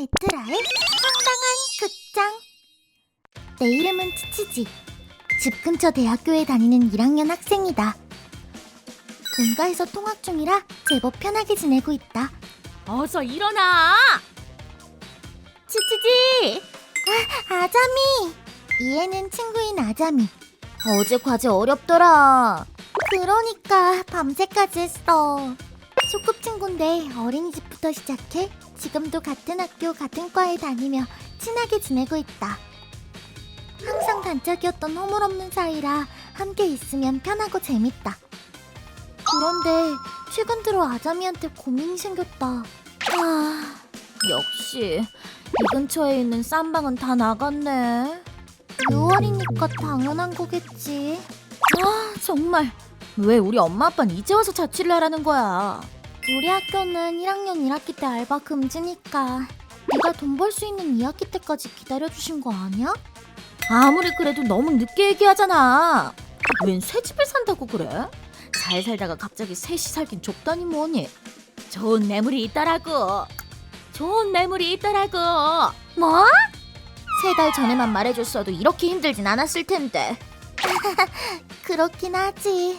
에트라의 황당한 극장. 내 이름은 치치지. 집 근처 대학교에 다니는 1학년 학생이다. 본가에서 통학 중이라 제법 편하게 지내고 있다. 어서 일어나! 치치지! 아, 아자미! 이 애는 친구인 아자미. 어제 과제 어렵더라. 그러니까 밤새까지 했어. 소꿉친구인데 어린이집부터 시작해 지금도 같은 학교 같은 과에 다니며 친하게 지내고 있다 항상 단짝이었던 허물없는 사이라 함께 있으면 편하고 재밌다 그런데 최근 들어 아자미한테 고민이 생겼다 아... 역시 이 근처에 있는 쌈방은 다 나갔네. 6월이니까 당연한 거겠지. 아, 정말. 왜 우리 엄마 아빠는 이제 와서 자취를 하라는 거야? 우리 학교는 1학년 1학기 때 알바 금지니까 네가 돈 벌 수 있는 2학기 때까지 기다려주신 거 아니야? 아무리 그래도 너무 늦게 얘기하잖아. 웬 새 집을 산다고 그래? 잘 살다가 갑자기 셋이 살긴 좁다니 뭐니? 좋은 매물이 있더라고. 좋은 매물이 있더라고. 뭐? 세 달 전에만 말해줬어도 이렇게 힘들진 않았을 텐데. 그렇긴 하지.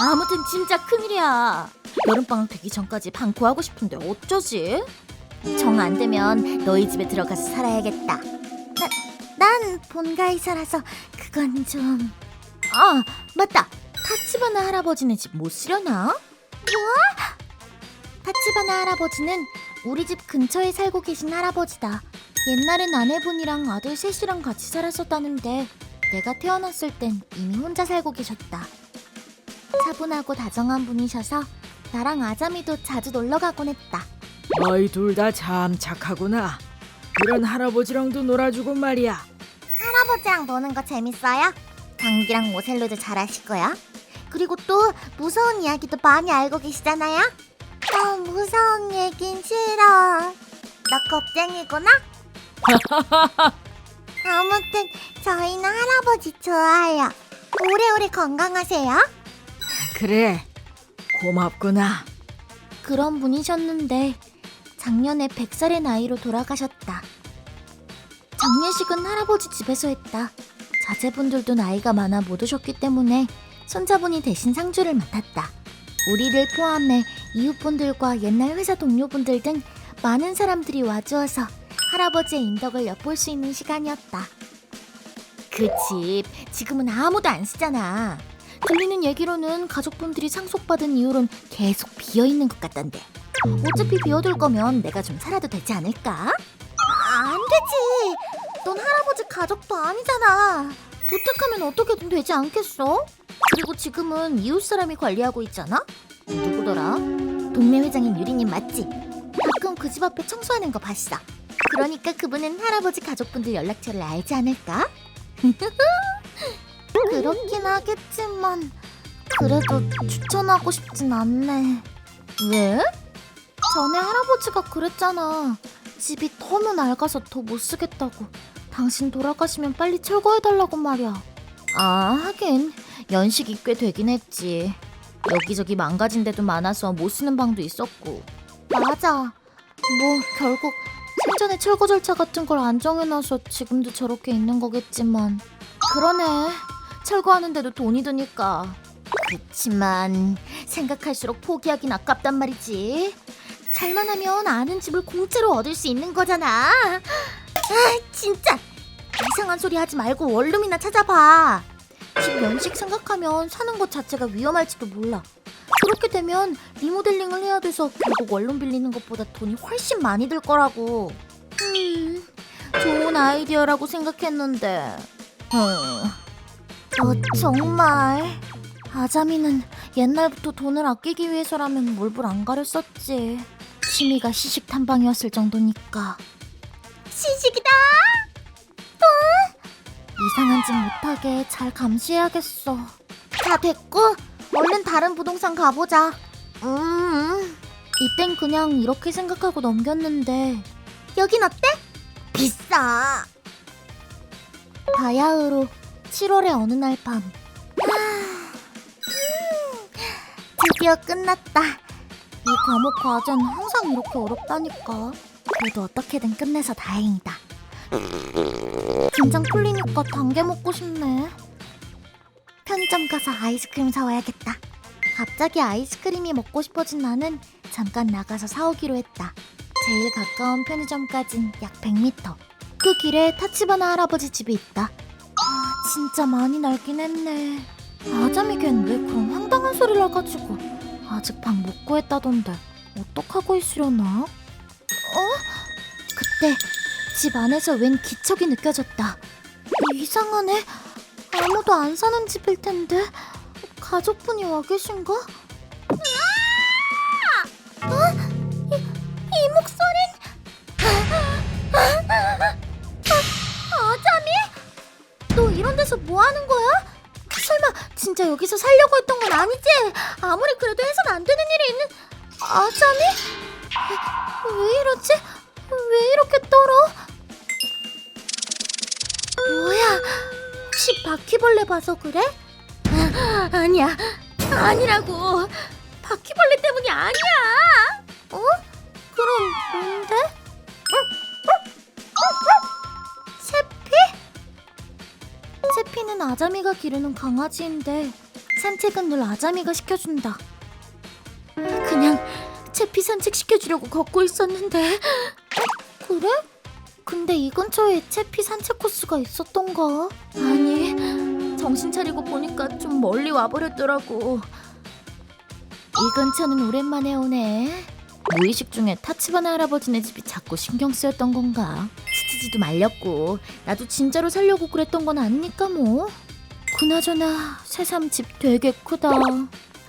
아무튼 진짜 큰일이야. 여름방학 되기 전까지 방 구하고 싶은데 어쩌지? 정 안 되면 너희 집에 들어가서 살아야겠다. 나, 난 본가에 살아서 그건 좀... 아, 맞다. 타치바나 할아버지네 집 못 쓰려나? 뭐? 타치바나 할아버지는 우리 집 근처에 살고 계신 할아버지다. 옛날엔 아내분이랑 아들 셋이랑 같이 살았었다는데 내가 태어났을 땐 이미 혼자 살고 계셨다. 차분하고 다정한 분이셔서 나랑 아자미도 자주 놀러 가곤 했다. 너희 둘 다 참 착하구나. 이런 할아버지랑도 놀아주고 말이야. 할아버지랑 노는 거 재밌어요? 장기랑 오셀로도 잘 아시고요. 그리고 또 무서운 이야기도 많이 알고 계시잖아요. 어, 무서운 얘긴 싫어. 너 겁쟁이구나? 아무튼 저희는 할아버지 좋아요. 오래오래 건강하세요. 그래, 고맙구나. 그런 분이셨는데 작년에 100살의 나이로 돌아가셨다. 장례식은 할아버지 집에서 했다. 자제분들도 나이가 많아 못 오셨기 때문에 손자분이 대신 상주를 맡았다. 우리를 포함해 이웃분들과 옛날 회사 동료분들 등 많은 사람들이 와주어서 할아버지의 인덕을 엿볼 수 있는 시간이었다. 그 집 지금은 아무도 안 쓰잖아. 들리는 얘기로는 가족분들이 상속받은 이후론 계속 비어 있는 것 같던데. 어차피 비어둘 거면 내가 좀 살아도 되지 않을까? 안 되지. 넌 할아버지 가족도 아니잖아. 부탁하면 어떻게든 되지 않겠어? 그리고 지금은 이웃 사람이 관리하고 있잖아. 누구더라? 동네 회장인 유리님 맞지? 가끔 그 집 앞에 청소하는 거 봤어. 그러니까 그분은 할아버지 가족분들 연락처를 알지 않을까? 그렇긴 하겠지만 그래도 추천하고 싶진 않네. 왜? 전에 할아버지가 그랬잖아. 집이 너무 낡아서 더 못 쓰겠다고. 당신 돌아가시면 빨리 철거해달라고 말이야. 아, 하긴 연식이 꽤 되긴 했지. 여기저기 망가진 데도 많아서 못 쓰는 방도 있었고. 맞아. 뭐 결국 생전에 철거 절차 같은 걸 안 정해놔서 지금도 저렇게 있는 거겠지만. 그러네. 철거하는데도 돈이 드니까. 그치만 생각할수록 포기하긴 아깝단 말이지. 잘만 하면 아는 집을 공짜로 얻을 수 있는 거잖아. 아, 진짜 이상한 소리 하지 말고 원룸이나 찾아봐. 집 연식 생각하면 사는 것 자체가 위험할지도 몰라. 그렇게 되면 리모델링을 해야 돼서 결국 원룸 빌리는 것보다 돈이 훨씬 많이 들 거라고. 음, 좋은 아이디어라고 생각했는데. 음. 어, 정말. 아자미는 옛날부터 돈을 아끼기 위해서라면 몰불 안 가렸었지. 취미가 시식 탐방이었을 정도니까. 시식이다! 또? 이상한 짓 못하게 잘 감시해야겠어. 다 됐고, 얼른 다른 부동산 가보자. 음, 이땐 그냥 이렇게 생각하고 넘겼는데, 여긴 어때? 비싸! 바야흐로 7월의 어느 날 밤. 아, 음, 드디어 끝났다. 이 과목 과제는 항상 이렇게 어렵다니까. 그래도 어떻게든 끝내서 다행이다. 긴장 풀리니까 단게 먹고 싶네. 편의점 가서 아이스크림 사와야겠다. 갑자기 아이스크림이 먹고 싶어진 나는 잠깐 나가서 사오기로 했다. 제일 가까운 편의점까진 약 100m. 그 길에 타치바나 할아버지 집이 있다. 아, 진짜 많이 날긴 했네. 아자미 걘왜 그런 황당한 소리를 해가지고 아직 방 못 구했다던데 어떡하고 있으려나? 어? 그때 집 안에서 웬 기척이 느껴졌다. 이상하네. 아무도 안 사는 집일 텐데 가족분이 와 계신가? 아! 어? 데서 뭐 하는 거야? 설마 진짜 여기서 살려고 했던 건 아니지? 아무리 그래도 해선 안 되는 일이 있는 아자미? 왜 이러지? 왜 이렇게 떨어? 뭐야? 혹시 바퀴벌레 봐서 그래? 아, 아니야. 아니라고. 바퀴벌레 때문이 아니야. 어? 그럼 뭔데? 채피는 아자미가 기르는 강아지인데 산책은 늘 아자미가 시켜준다. 그냥 채피 산책 시켜주려고 걷고 있었는데 어? 그래? 근데 이 근처에 채피 산책 코스가 있었던가? 아니 정신 차리고 보니까 좀 멀리 와버렸더라고 이 근처는 오랜만에 오네 무의식 중에 타치바나 할아버지네 집이 자꾸 신경 쓰였던 건가 치치지도 말렸고 나도 진짜로 살려고 그랬던 건 아니니까 뭐 그나저나 새삼 집 되게 크다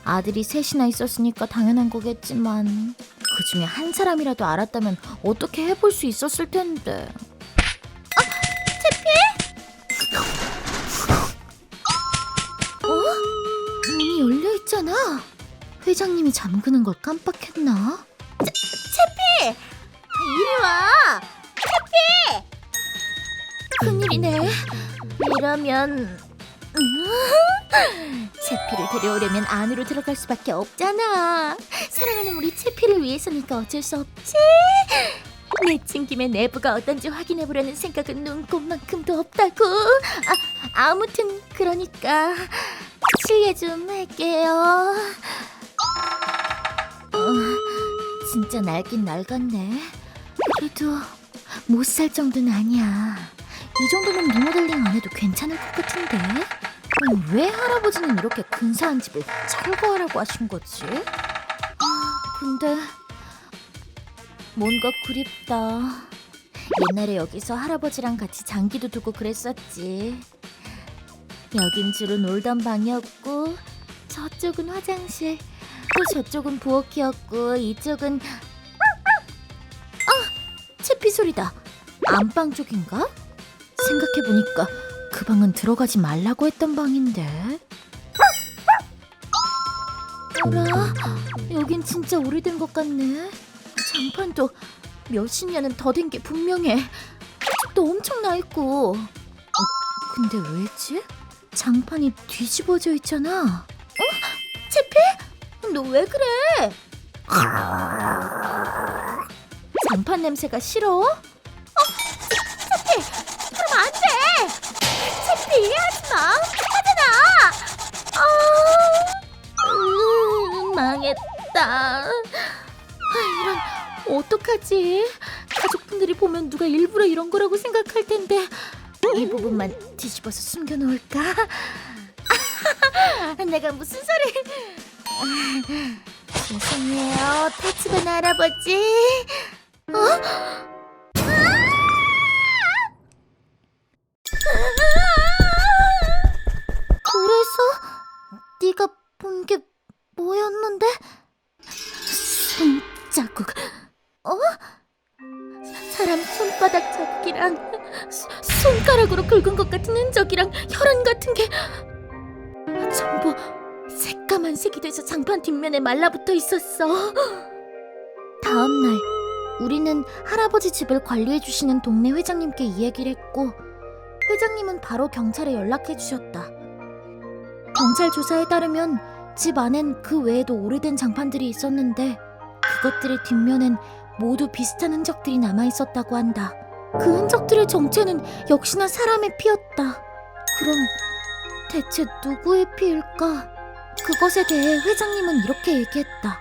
아들이 셋이나 있었으니까 당연한 거겠지만 그 중에 한 사람이라도 알았다면 어떻게 해볼 수 있었을 텐데. 아? 어? 문이 열려 있잖아. 회장님이 잠그는 걸 깜빡했나? 채, 채피! 이리 와! 채피! 큰일이네. 이러면 음, 채피를 데려오려면 안으로 들어갈 수밖에 없잖아. 사랑하는 우리 채피를 위해서니까 어쩔 수 없지. 내친 김에 내부가 어떤지 확인해 보려는 생각은 눈꼽만큼도 없다고. 아, 아무튼 그러니까 실례 좀 할게요. 어, 진짜 날긴 낡았네. 그래도 못 살 정도는 아니야. 이 정도면 리모델링 안 해도 괜찮을 것 같은데. 그럼 왜 할아버지는 이렇게 근사한 집을 철거하라고 하신 거지? 아, 근데 뭔가 그립다. 옛날에 여기서 할아버지랑 같이 장기도 두고 그랬었지. 여긴 주로 놀던 방이었고 저쪽은 화장실, 또 저쪽은 부엌이었고 이쪽은 아! 채피 소리다. 안방 쪽인가? 생각해보니까 그 방은 들어가지 말라고 했던 방인데. 어라, 여긴 진짜 오래된 것 같네. 장판도 몇십 년은 더 된 게 분명해. 또 엄청 나 있고. 어, 근데 왜지? 장판이 뒤집어져 있잖아. 어? 채피? 너 왜 그래? 장판 냄새가 싫어? 어? 채피! 그럼 안 돼! 채피 하지 마! 하잖아! 아, 음, 망했다. 아, 이런 어떡하지? 가족분들이 보면 누가 일부러 이런 거라고 생각할 텐데 이 부분만 뒤집어서 숨겨놓을까? 내가 무슨 소리? 죄송해요, 타치반 할아버지. 어? 그래서 네가 본 게 뭐였는데? 손자국. 어? 사람 손바닥 자국이랑 소- 손가락으로 긁은 것 같은 흔적이랑 혈흔 같은 게 전부 새까만 색이 돼서 장판 뒷면에 말라붙어 있었어. 다음 날 우리는 할아버지 집을 관리해 주시는 동네 회장님께 이야기를 했고 회장님은 바로 경찰에 연락해 주셨다. 경찰 조사에 따르면 집 안엔 그 외에도 오래된 장판들이 있었는데 그것들의 뒷면엔 모두 비슷한 흔적들이 남아 있었다고 한다. 그 흔적들의 정체는 역시나 사람의 피였다. 그럼 대체 누구의 피일까? 그것에 대해 회장님은 이렇게 얘기했다.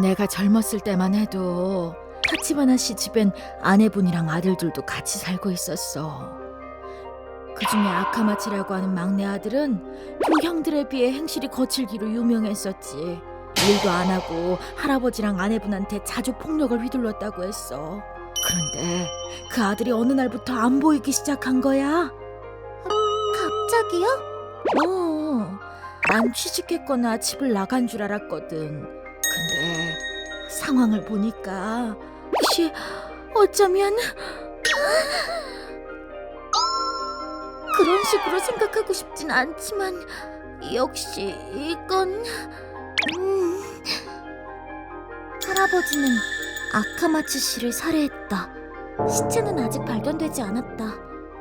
내가 젊었을 때만 해도 타치바나 씨 집엔 아내분이랑 아들들도 같이 살고 있었어. 그중에 아카마치라고 하는 막내 아들은 두 형들에 비해 행실이 거칠기로 유명했었지. 일도 안 하고 할아버지랑 아내분한테 자주 폭력을 휘둘렀다고 했어. 그런데 그 아들이 어느 날부터 안 보이기 시작한 거야. 갑자기요? 어, 난 취직했거나 집을 나간 줄 알았거든. 근데 상황을 보니까 혹시 어쩌면 그런 식으로 생각하고 싶진 않지만 역시 이건 음... 할아버지는 아카마츠 씨를 살해했다. 시체는 아직 발견되지 않았다.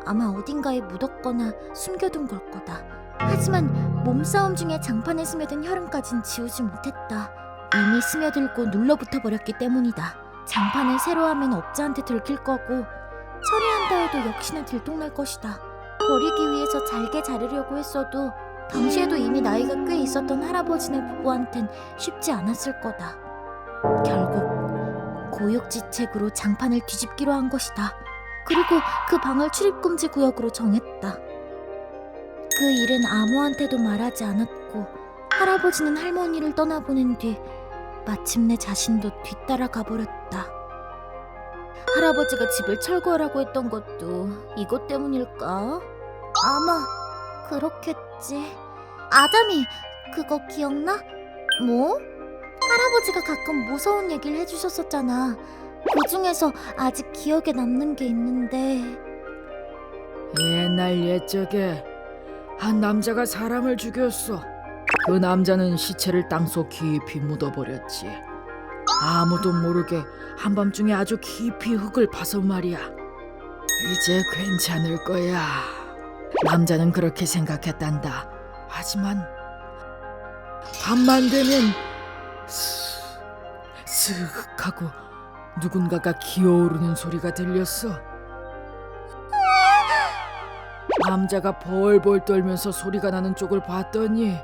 아마 어딘가에 묻었거나 숨겨둔 걸 거다. 하지만 몸싸움 중에 장판에 스며든 혈흔까진 지우지 못했다. 이미 스며들고 눌러붙어 버렸기 때문이다. 장판을 새로 하면 업자한테 들킬 거고 처리한다 해도 역시나 들통날 것이다. 버리기 위해서 잘게 자르려고 했어도 당시에도 이미 나이가 꽤 있었던 할아버지네 부부한텐 쉽지 않았을 거다. 결국 고육지책으로 장판을 뒤집기로 한 것이다. 그리고 그 방을 출입금지 구역으로 정했다. 그 일은 아무한테도 말하지 않았고 할아버지는 할머니를 떠나보낸 뒤 마침내 자신도 뒤따라 가버렸다. 할아버지가 집을 철거하라고 했던 것도 이것 때문일까? 아마 그렇겠지. 아담이 그거 기억나? 뭐? 할아버지가 가끔 무서운 얘기를 해주셨었잖아. 그 중에서 아직 기억에 남는 게 있는데 옛날 옛적에 한 남자가 사람을 죽였어. 그 남자는 시체를 땅속 깊이 묻어버렸지. 아무도 모르게 한밤중에 아주 깊이 흙을 파서 말이야. 이제 괜찮을 거야. 남자는 그렇게 생각했단다. 하지만 밤만 되면 슥, 슥 하고 누군가가 기어오르는 소리가 들렸어. 남자가 벌벌 떨면서 소리가 나는 쪽을 봤더니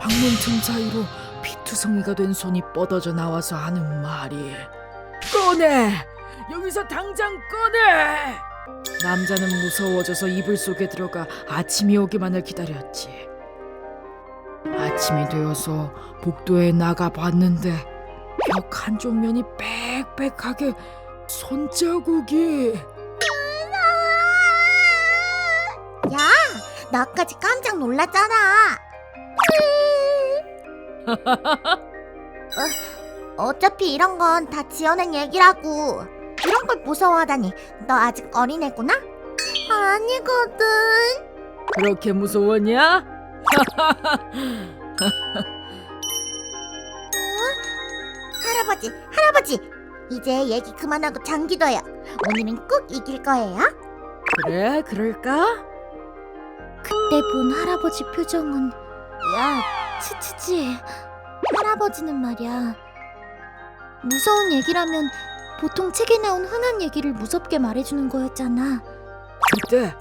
방문 틈 사이로 피투성이가 된 손이 뻗어져 나와서 하는 말이 꺼내! 여기서 당장 꺼내! 남자는 무서워져서 이불 속에 들어가 아침이 오기만을 기다렸지. 아침이 되어서 복도에 나가 봤는데 벽 한쪽 면이 빽빽하게 손자국이 야, 나까지 깜짝 놀랐잖아. 어, 어차피 이런 건 다 지어낸 얘기라고. 이런 걸 무서워하다니. 너 아직 어린애구나? 아니거든. 그렇게 무서웠냐? 할아버지, 할아버지. 이제 얘기 그만하고 장기둬요. 오늘은 꼭 이길 거예요. 그래 그럴까? 그때 본 할아버지 표정은 야 치치지 할아버지는 말이야. 무서운 얘기라면 보통 책에 나온 흔한 얘기를 무섭게 말해주는 거였잖아. 그때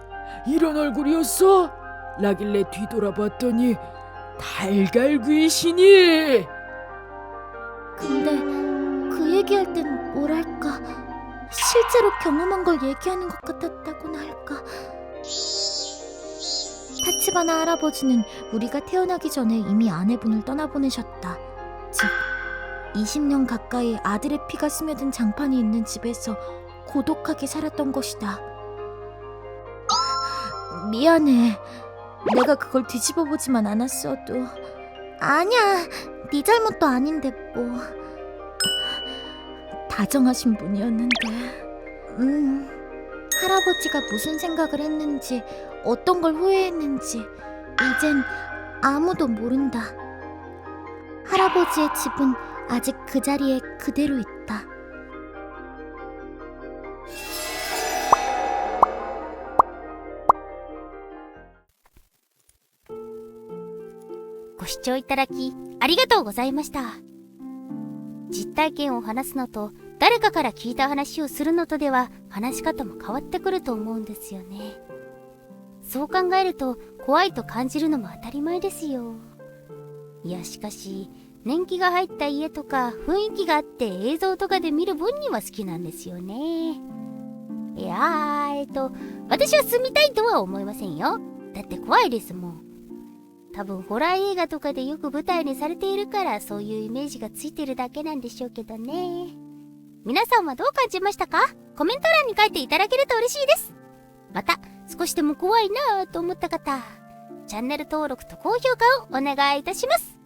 이런 얼굴이었어? 라길래 뒤돌아봤더니 달걀 귀신이. 근데 그 얘기할 땐 뭐랄까. 실제로 경험한 걸 얘기하는 것 같았다고나 할까 타치바나 할아버지는 우리가 태어나기 전에 이미 아내분을 떠나보내셨다. 즉, 20년 가까이 아들의 피가 스며든 장판이 있는 집에서 고독하게 살았던 것이다. 미안해. 내가 그걸 뒤집어 보지만 않았어도. 아니야. 네 잘못도 아닌데 뭐. 다정하신 분이었는데. 음. 할아버지가 무슨 생각을 했는지 어떤 걸 후회했는지 이젠 아무도 모른다. 할아버지의 집은 아직 그 자리에 그대로 있다.ご視聴いただきありがとうございました。実 体験を話すのと誰かから聞いた話をするのとでは話し方も変わってくると思うんですよね そう考えると怖いと感じるのも当たり前ですよ。いやしかし年季が入った家とか雰囲気があって映像とかで見る分には好きなんですよね。いやーえっと私は住みたいとは思いませんよ。だって怖いですもん。多分ホラー映画とかでよく舞台にされているからそういうイメージがついてるだけなんでしょうけどね。皆さんはどう感じましたか？コメント欄に書いていただけると嬉しいです。また少しでも怖いなぁと思った方チャンネル登録と高評価をお願いいたします。